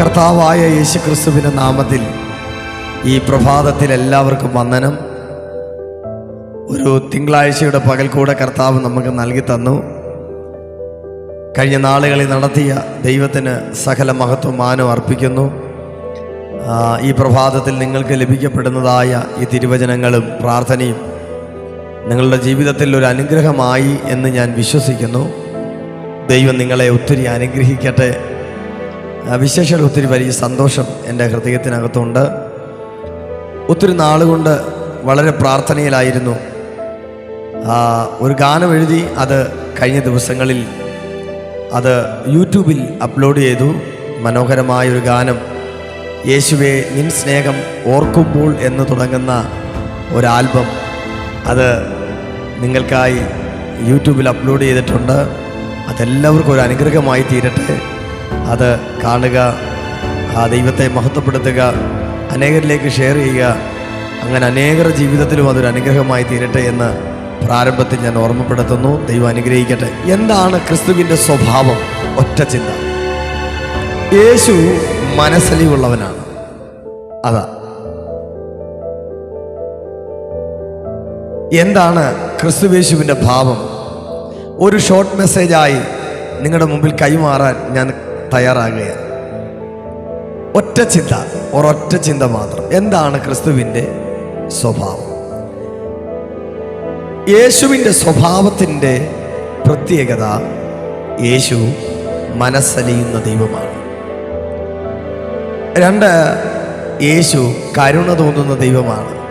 കർത്താവായ യേശുക്രിസ്തുവിന്റെ നാമത്തിൽ ഈ പ്രഭാതത്തിൽ എല്ലാവർക്കും വന്ദനം. ഒരു തിങ്കളാഴ്ചയുടെ പകൽ കൂടെ കർത്താവ് നമുക്ക് നൽകി തന്നു. കഴിഞ്ഞ നാളുകളിൽ നടത്തിയ ദൈവത്തിന് സകല മഹത്വം മാനം അർപ്പിക്കുന്നു. ഈ പ്രഭാതത്തിൽ നിങ്ങൾക്ക് ലഭിക്കപ്പെടുന്നതായ ഈ തിരുവചനങ്ങളും പ്രാർത്ഥനയും നിങ്ങളുടെ ജീവിതത്തിൽ ഒരു അനുഗ്രഹമായി എന്ന് ഞാൻ വിശ്വസിക്കുന്നു. ദൈവം നിങ്ങളെ ഒത്തിരി അനുഗ്രഹിക്കട്ടെ. വിശേഷാൽ ഒത്തിരി വലിയ സന്തോഷം എന്റെ ഹൃദയത്തിനകത്തുണ്ട്. ഒത്തിരി നാളുകൊണ്ട് വളരെ പ്രാർത്ഥനയിലായിരുന്നു. ഒരു ഗാനം എഴുതി അത് കഴിഞ്ഞ ദിവസങ്ങളിൽ അത് യൂട്യൂബിൽ അപ്ലോഡ് ചെയ്തു. മനോഹരമായ ഒരു ഗാനം. യേശുവെ നിൻ സ്നേഹം ഓർക്കുമ്പോൾ എന്ന് തുടങ്ങുന്ന ഒരു ആൽബം അത് നിങ്ങൾക്കായി യൂട്യൂബിൽ അപ്ലോഡ് ചെയ്തിട്ടുണ്ട്. അതെല്ലാവർക്കും ഒരു അനുഗ്രഹമായി തീരട്ടെ. അത് കാണുക ആ ദൈവത്തെ മഹത്വപ്പെടുത്തുക അനേകരിലേക്ക് ഷെയർ ചെയ്യുക. അങ്ങനെ അനേകർ ജീവിതത്തിലും അതൊരു അനുഗ്രഹമായി തീരട്ടെ എന്ന് പ്രാരംഭത്തിൽ ഞാൻ ഓർമ്മപ്പെടുത്തുന്നു. ദൈവം അനുഗ്രഹിക്കട്ടെ. എന്താണ് ക്രിസ്തുവിന്റെ സ്വഭാവം? ഒറ്റ ചിന്ത. യേശു മനസ്സലിവുള്ളവനാണ്. അതാ. എന്താണ് ക്രിസ്തുവേശുവിന്റെ ഭാവം? ഒരു ഷോർട്ട് മെസ്സേജായി നിങ്ങളുടെ മുമ്പിൽ കൈമാറാൻ ഞാൻ തയ്യാറാകുകയാണ് ഒറ്റ ചിന്ത ഒരൊറ്റ ചിന്ത മാത്രം. എന്താണ് ക്രിസ്തുവിന്റെ സ്വഭാവം? യേശുവിന്റെ സ്വഭാവത്തിന്റെ പ്രത്യേകത യേശു മനസ്സലിയുന്ന ദൈവമാണ്. രണ്ട് യേശു കരുണ തോന്നുന്ന ദൈവമാണ്.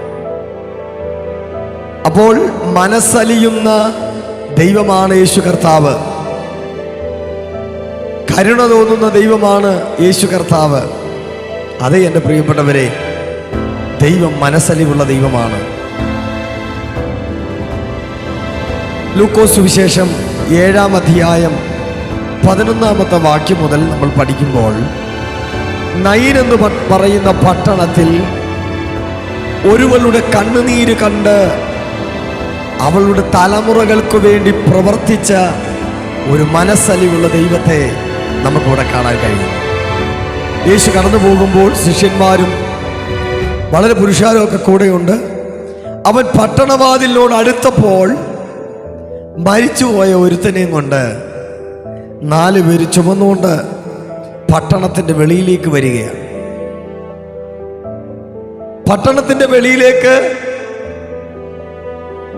അപ്പോൾ മനസ്സലിയുന്ന ദൈവമാണ് യേശു കർത്താവ്. കരുണ തോന്നുന്ന ദൈവമാണ് യേശു കർത്താവ്. അതെ എന്റെ പ്രിയപ്പെട്ടവരെ ദൈവം മനസ്സലിവുള്ള ദൈവമാണ്. ലൂക്കോസ് സുവിശേഷം ഏഴാം അധ്യായം പതിനൊന്നാമത്തെ വാക്യം മുതൽ നമ്മൾ പഠിക്കുമ്പോൾ നൈൻ എന്ന് പറയുന്ന പട്ടണത്തിൽ ഒരുവളുടെ കണ്ണുനീര് കണ്ട് അവളുടെ തലമുറകൾക്ക് വേണ്ടി പ്രവർത്തിച്ച ഒരു മനസ്സലിവുള്ള ദൈവത്തെ നമുക്കിവിടെ കാണാൻ കഴിയും. യേശു കടന്നു പോകുമ്പോൾ ശിഷ്യന്മാരും വളരെ പുരുഷാരും ഒക്കെ കൂടെയുണ്ട്. അവൻ പട്ടണവാതിലിനോട് അടുത്തപ്പോൾ മരിച്ചുപോയ ഒരുത്തനെയും കൊണ്ട് നാല് പേര് ചുമന്നുകൊണ്ട് പട്ടണത്തിന്റെ വെളിയിലേക്ക് വരികയാണ്. പട്ടണത്തിന്റെ വെളിയിലേക്ക്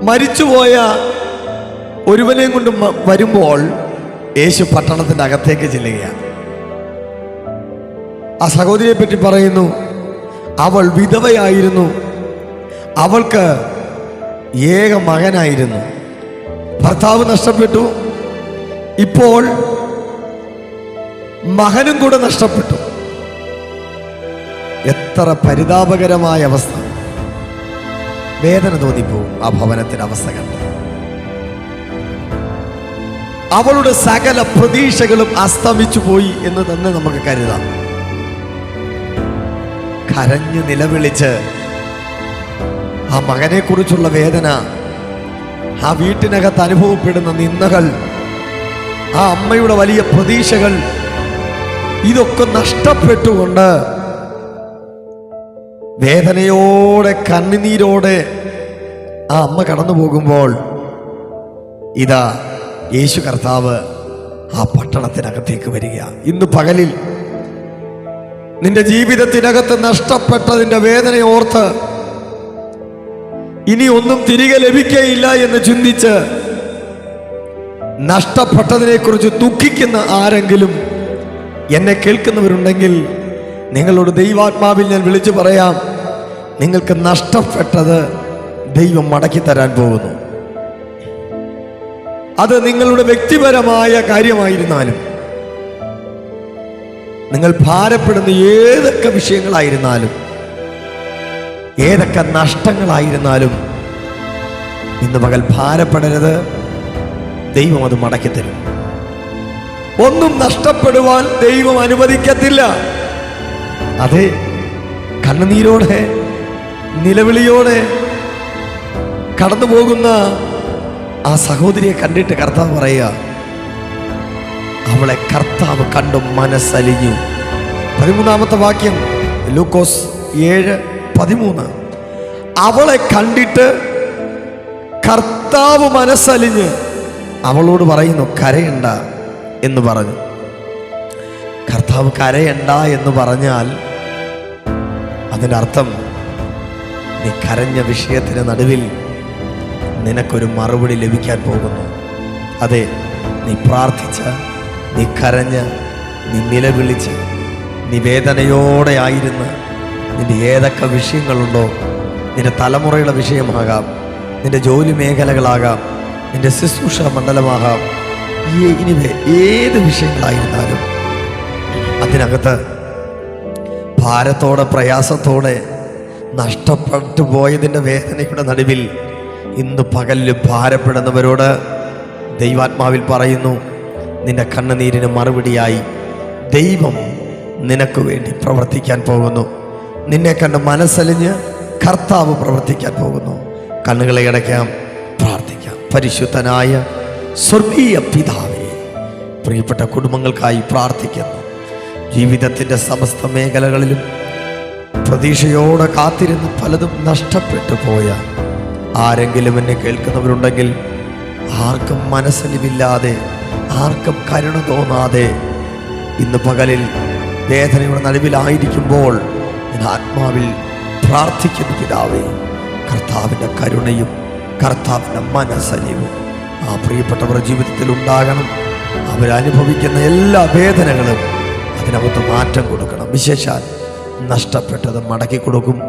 മരിച്ചുപോയ ഒരുവനെയും കൊണ്ട് വരുമ്പോൾ യേശു പട്ടണത്തിന്റെ അകത്തേക്ക് ചെല്ലുകയാണ്. ആ സഹോദരിയെ പറ്റി പറയുന്നു അവൾ വിധവയായിരുന്നു. അവൾക്ക് ഏക മകനായിരുന്നു. ഭർത്താവ് നഷ്ടപ്പെട്ടു. ഇപ്പോൾ മകനും കൂടെ നഷ്ടപ്പെട്ടു. എത്ര പരിതാപകരമായ അവസ്ഥ. വേദന തോന്നിപ്പോവും ആ ഭവനത്തിന്റെ അവസ്ഥ കണ്ട് അവളുടെ സകല പ്രതീക്ഷകളും അസ്തമിച്ചു പോയി എന്ന് തന്നെ നമുക്ക് കരുതാം. കരഞ്ഞു നിലവിളിച്ച് ആ മകനെ കുറിച്ചുള്ള വേദന ആ വീട്ടിനകത്ത് അനുഭവപ്പെടുന്ന നിന്ദകൾ ആ അമ്മയുടെ വലിയ പ്രതീക്ഷകൾ ഇതൊക്കെ നഷ്ടപ്പെട്ടുകൊണ്ട് വേദനയോടെ കണ്ണുനീരോടെ ആ അമ്മ കടന്നു പോകുമ്പോൾ ഇതാ യേശു കർത്താവ് ആ പട്ടണത്തിനകത്തേക്ക് വരിക. ഇന്ന് പകലിൽ നിന്റെ ജീവിതത്തിനകത്ത് നഷ്ടപ്പെട്ടതിന്റെ വേദന ഓർത്ത് ഇനി ഒന്നും തിരികെ ലഭിക്കയില്ല എന്ന് ചിന്തിച്ച് നഷ്ടപ്പെട്ടതിനെക്കുറിച്ച് ദുഃഖിക്കുന്ന ആരെങ്കിലും എന്നെ കേൾക്കുന്നവരുണ്ടെങ്കിൽ നിങ്ങളോട് ദൈവാത്മാവിൽ ഞാൻ വിളിച്ചു പറയാം നിങ്ങൾക്ക് നഷ്ടപ്പെട്ടത് ദൈവം മടക്കി തരാൻ പോകുന്നു. അത് നിങ്ങളുടെ വ്യക്തിപരമായ കാര്യമായിരുന്നാലും നിങ്ങൾ ഭാരപ്പെടുന്ന ഏതൊക്കെ വിഷയങ്ങളായിരുന്നാലും ഏതൊക്കെ നഷ്ടങ്ങളായിരുന്നാലും ഇന്ന് പകൽ ഭാരപ്പെടരുത്. ദൈവം അത് മടക്കി തരും. ഒന്നും നഷ്ടപ്പെടുവാൻ ദൈവം അനുവദിക്കത്തില്ല. അതെ കണ്ണുനീരോടെ നിലവിളിയോടെ കടന്നു പോകുന്ന ആ സഹോദരിയെ കണ്ടിട്ട് കർത്താവ് പറയുക അവളെ കർത്താവ് കണ്ടു മനസ്സലിഞ്ഞു. പതിമൂന്നാമത്തെ വാക്യം ലൂക്കോസ് ഏഴ് പതിമൂന്ന്. അവളെ കണ്ടിട്ട് കർത്താവ് മനസ്സലിഞ്ഞ് അവളോട് പറയുന്നു കരയണ്ട എന്ന് പറഞ്ഞു. കർത്താവ് കരയണ്ട എന്ന് പറഞ്ഞാൽ അതിന്റെ അർത്ഥം നീ കരഞ്ഞ വിഷയത്തിന് നടുവിൽ നിനക്കൊരു മറുപടി ലഭിക്കാൻ പോകുന്നു. അതെ നീ പ്രാർത്ഥിച്ച നീ കരഞ്ഞ് നീ നിലവിളിച്ച് നീ വേദനയോടെ ആയിരുന്ന്. നിന്റെ ഏതൊക്കെ വിഷയങ്ങളുണ്ടോ നിന്റെ തലമുറയുടെ വിഷയമാകാം നിന്റെ ജോലി മേഖലകളാകാം നിന്റെ ശുശ്രൂഷ മണ്ഡലമാകാം. ഈ ഇനി ഏത് വിഷയങ്ങളായിരുന്നാലും. അതിനകത്ത് ഭാരത്തോടെ പ്രയാസത്തോടെ നഷ്ടപ്പെട്ടു പോയതിന്റെ വേദനയുടെ നടുവിൽ ഇന്ന് പകലിൽ ഭാരപ്പെടുന്നവരോട് ദൈവാത്മാവിൽ പറയുന്നു നിന്റെ കണ്ണുനീരിന് മറുപടിയായി ദൈവം നിനക്ക് വേണ്ടി പ്രവർത്തിക്കാൻ പോകുന്നു. നിന്നെ കണ്ട് മനസ്സലിഞ്ഞ് കർത്താവ് പ്രവർത്തിക്കാൻ പോകുന്നു. കണ്ണുകളെ അടയ്ക്കാം പ്രാർത്ഥിക്കാം. പരിശുദ്ധനായ സ്വർഗീയ പിതാവേ പ്രിയപ്പെട്ട കുടുംബങ്ങൾക്കായി പ്രാർത്ഥിക്കുന്നു. ജീവിതത്തിന്റെ സമസ്ത മേഖലകളിലും പ്രതീക്ഷയോടെ കാത്തിരുന്ന് പലതും നഷ്ടപ്പെട്ടു പോയ ആരെങ്കിലും എന്നെ കേൾക്കുന്നവരുണ്ടെങ്കിൽ ആർക്കും മനസ്സലിവില്ലാതെ ആർക്കും കരുണ തോന്നാതെ ഇന്ന് പകലിൽ വേദനയുടെ നടുവിലായിരിക്കുമ്പോൾ ഞാൻ ആത്മാവിൽ പ്രാർത്ഥിക്കുന്നു പിതാവേ. കർത്താവിന്റെ കരുണയും കർത്താവിന്റെ മനസ്സലിവും ആ പ്രിയപ്പെട്ടവരുടെ ജീവിതത്തിൽ ഉണ്ടാകണം. അവരനുഭവിക്കുന്ന എല്ലാ വേദനകളും അതിനകത്ത് മാറ്റം കൊടുക്കണം. വിശേഷാൽ നഷ്ടപ്പെട്ടത് മടക്കി കൊടുക്കും.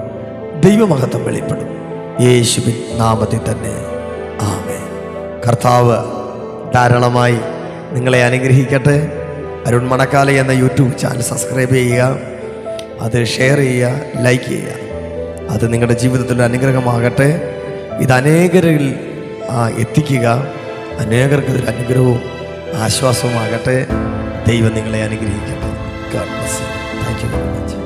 ദൈവമഹത്വം വെളിപ്പെടും. യേശുവിൻ നാമത്തിൽ തന്നെ. ആമേ കർത്താവ് ധാരാളമായി നിങ്ങളെ അനുഗ്രഹിക്കട്ടെ. അരുൺ മണക്കാല എന്ന യൂട്യൂബ് ചാനൽ സബ്സ്ക്രൈബ് ചെയ്യുക. അത് ഷെയർ ചെയ്യുക ലൈക്ക് ചെയ്യുക. അത് നിങ്ങളുടെ ജീവിതത്തിൽ അനുഗ്രഹമാകട്ടെ. ഇത് അനേകരിൽ എത്തിക്കുക. അനേകർക്ക് ഇതൊരു അനുഗ്രഹവും ആശ്വാസവുമാകട്ടെ. ദൈവം നിങ്ങളെ അനുഗ്രഹിക്കട്ടെ. God bless thank you very much